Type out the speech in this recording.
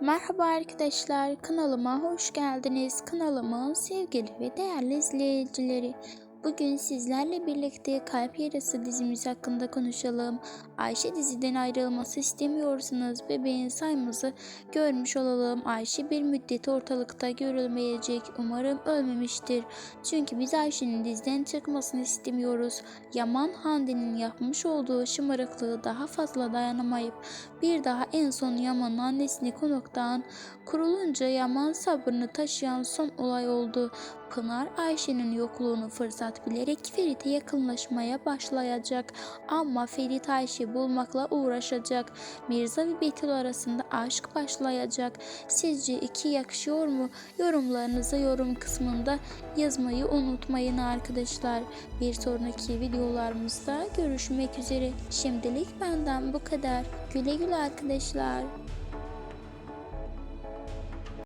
Merhaba arkadaşlar, kanalıma hoş geldiniz. Kanalımın sevgili ve değerli izleyicileri. Bugün sizlerle birlikte Kalp Yarası dizimiz hakkında konuşalım. Ayşe diziden ayrılması istemiyorsanız bebeğin sayımızı görmüş olalım. Ayşe bir müddet ortalıkta görülmeyecek. Umarım ölmemiştir. Çünkü biz Ayşe'nin diziden çıkmasını istemiyoruz. Yaman Hande'nin yapmış olduğu şımarıklığı daha fazla dayanamayıp bir daha en son Yaman'ın annesini konuktan kurulunca Yaman sabrını taşıyan son olay oldu. Pınar Ayşe'nin yokluğunu fırsat bilerek Ferit'e yakınlaşmaya başlayacak ama Ferit Ayşe bulmakla uğraşacak. Mirza ve Betül arasında aşk başlayacak. Sizce iki yakışıyor mu? Yorumlarınızı yorum kısmında yazmayı unutmayın arkadaşlar. Bir sonraki videolarımızda görüşmek üzere. Şimdilik benden bu kadar. Güle güle arkadaşlar.